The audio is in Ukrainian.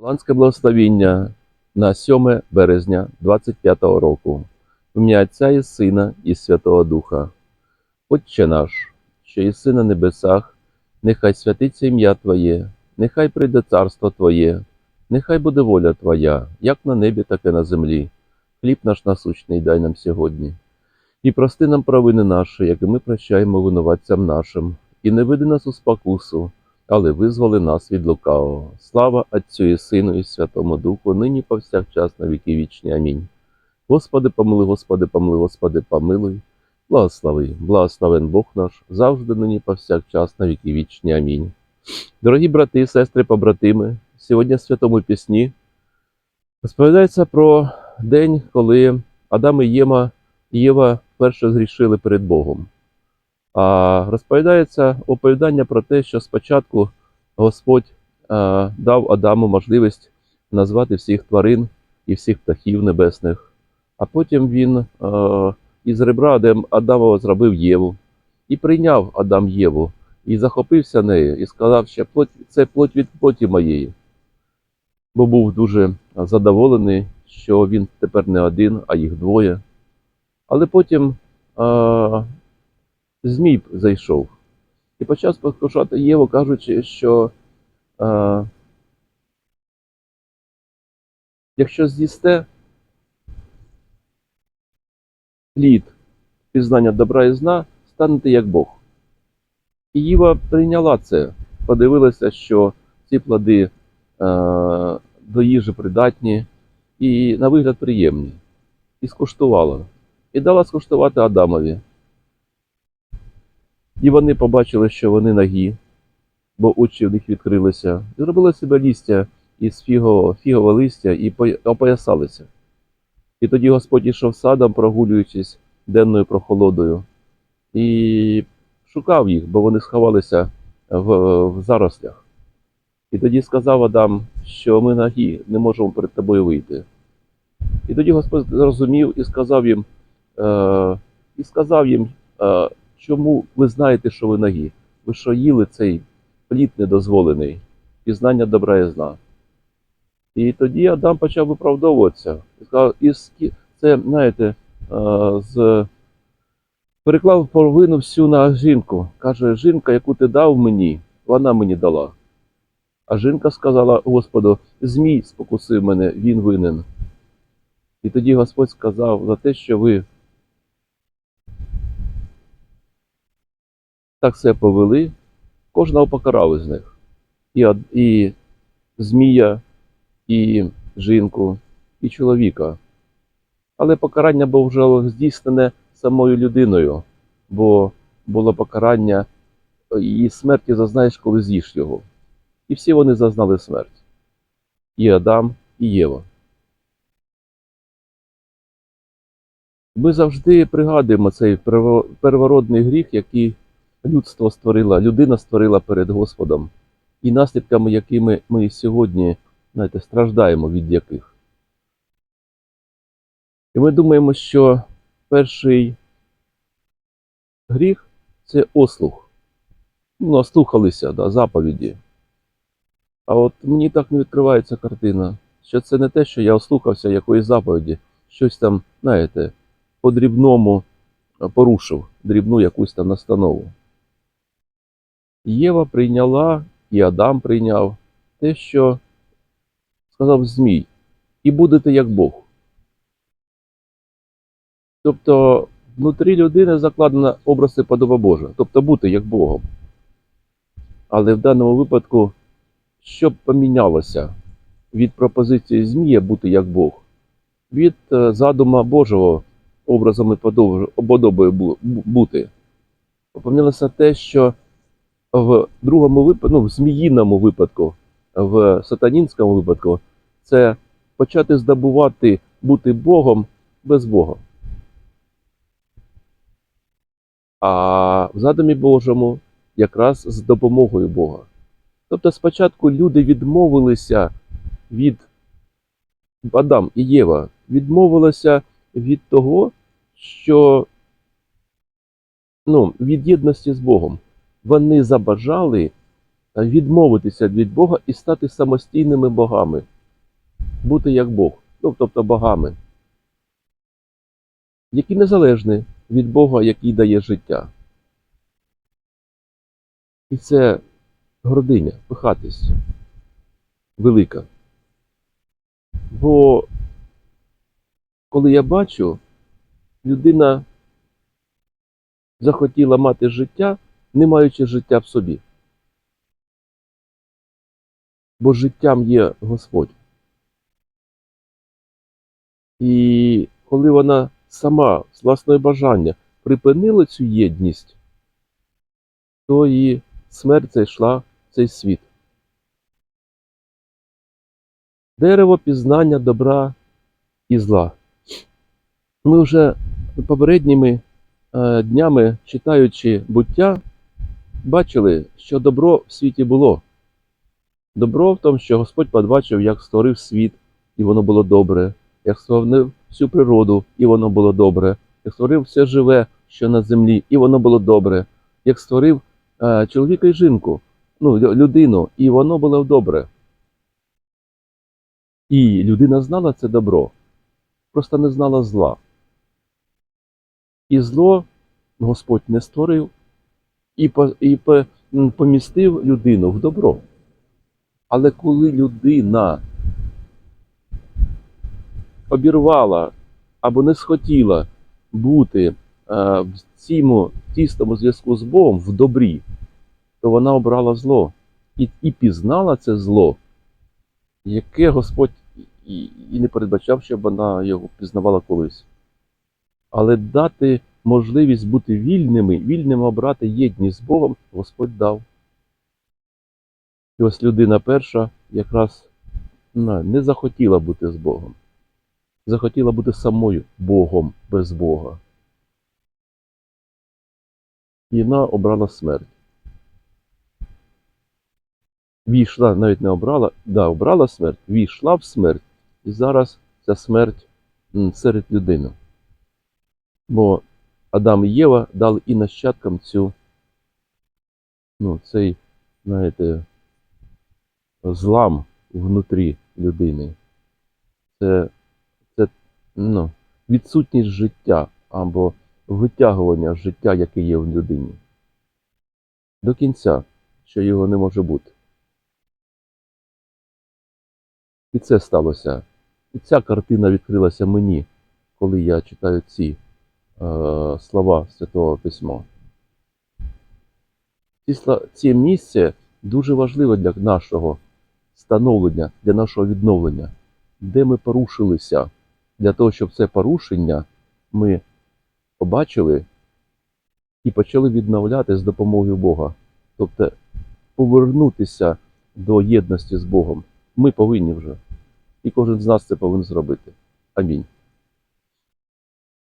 Голландське благословіння на 7 березня 25-го року. В ім'я Отця і Сина і Святого Духа. Отче наш, що єси на небесах, нехай святиться ім'я Твоє, нехай прийде царство Твоє, нехай буде воля Твоя, як на небі, так і на землі. Хліб наш насущний дай нам сьогодні. І прости нам провини наші, як і ми прощаємо винуватцям нашим, і не веди нас у спокусу, але визволи нас від лукавого. Слава Отцю і Сину і Святому Духу, нині повсякчас на віки вічні. Амінь. Господи, помилуй, Господи, помилуй, Господи, помилуй. Благослови, благословен Бог наш, завжди нині повсякчас на віки вічні. Амінь. Дорогі брати, сестри, побратими, сьогодні в святому пісні розповідається про день, коли Адам і Єма, Єва вперше згрішили перед Богом. А розповідається оповідання про те, що спочатку Господь е, дав Адаму можливість назвати всіх тварин і всіх птахів небесних, а потім він е, із ребра Адам, Адамова зробив Єву і прийняв Адам Єву і захопився нею, і сказав, що це плоть від плоті моєї. Бо був дуже задоволений, що він тепер не один, а їх двоє. Але потім е, Змій зайшов і почав спокушати Єву, кажучи, що е, якщо з'їсте плід пізнання добра і зна, станете як Бог. І Єва прийняла це, подивилася, що ці плоди е, до їжі придатні і на вигляд приємні, і скуштувала. І дала скуштувати Адамові. І вони побачили, що вони нагі, бо очі в них відкрилися, і зробили себе лістя із фігового, фігового листя і опоясалися. І тоді Господь ішов садом, прогулюючись денною прохолодою, і шукав їх, бо вони сховалися в, в зарослях. І тоді сказав Адам, що ми нагі, не можемо перед тобою вийти. І тоді Господь зрозумів і сказав їм, е, і сказав їм, е, чому ви знаєте, що ви нагі? Ви що їли цей плід недозволений, пізнання добра і зна. І тоді Адам почав виправдовуватися. І сказав, це, знаєте, з... переклав провину всю на жінку. Каже, жінка, яку ти дав мені, вона мені дала. А жінка сказала Господу, Змій спокусив мене, він винен. І тоді Господь сказав за те, що ви так себе повели, кожного покарав із них. І, і змія, і жінку, і чоловіка. Але покарання було вже здійснене самою людиною, бо було покарання і смерті зазнаєш, коли з'їш його. І всі вони зазнали смерть. І Адам, і Єва. Ми завжди пригадуємо цей первородний гріх, який людство створила, людина створила перед Господом, і наслідками, якими ми сьогодні знаєте, страждаємо від яких. І ми думаємо, що перший гріх це ослух. Ну, ослухалися да, заповіді. А от мені так не відкривається картина, що це не те, що я ослухався якоїсь заповіді, щось там, знаєте, по дрібному порушив, дрібну якусь там настанову. Єва прийняла, і Адам прийняв те, що сказав Змій, і будете як Бог. Тобто внутрі людини закладена образ і подоба Божа, тобто бути як Богом. Але в даному випадку, що б помінялося від пропозиції Змія бути як Бог, від е, задума Божого образом і подобою бу- бу- бути. Помінялося те, що в другому випадку, ну, в зміїному випадку, в сатанінському випадку, це почати здобувати бути Богом без Бога. А в задумі Божому якраз з допомогою Бога. Тобто спочатку люди відмовилися від Адам і Єва, відмовилися від того, що ну, від єдності з Богом. Вони забажали відмовитися від Бога і стати самостійними богами, бути як Бог, ну, тобто богами, які незалежні від Бога, який дає життя. І це гординя, пихатись велика. Бо коли я бачу, людина захотіла мати життя, не маючи життя в собі. Бо життям є Господь. І коли вона сама з власного бажання припинила цю єдність, то і смерть зайшла в цей світ. Дерево пізнання добра і зла. Ми вже попередніми е, днями, читаючи буття, бачили, що добро в світі було. Добро в тому, що Господь побачив, як створив світ, і воно було добре, як створив всю природу, і воно було добре, як створив все живе, що на землі, і воно було добре, як створив е, чоловіка і жінку, ну, людину, і воно було добре. І людина знала це добро, просто не знала зла. І зло Господь не створив і, і по, помістив людину в добро. Але коли людина обірвала або не схотіла бути е, в цьому тісному зв'язку з Богом в добрі, то вона обрала зло і, і пізнала це зло, яке Господь і, і не передбачав, щоб вона його пізнавала колись. Але дати можливість бути вільними, вільним обрати єдність з Богом, Господь дав. І ось людина перша якраз не захотіла бути з Богом. Захотіла бути самою Богом без Бога. І вона обрала смерть. Війшла, навіть не обрала, да, обрала смерть, війшла в смерть, і зараз ця смерть серед людини. Бо Адам і Єва дали і нащадкам цю, ну, цей, знаєте, злам внутрі людини. Це, це ну, відсутність життя або витягування життя, яке є в людині. До кінця, що його не може бути. І це сталося. І ця картина відкрилася мені, коли я читаю ці слова Святого Письма. Це місце дуже важливе для нашого становлення, для нашого відновлення, де ми порушилися, для того, щоб це порушення ми побачили і почали відновляти з допомогою Бога. Тобто повернутися до єдності з Богом. Ми повинні вже. І кожен з нас це повинен зробити. Амінь.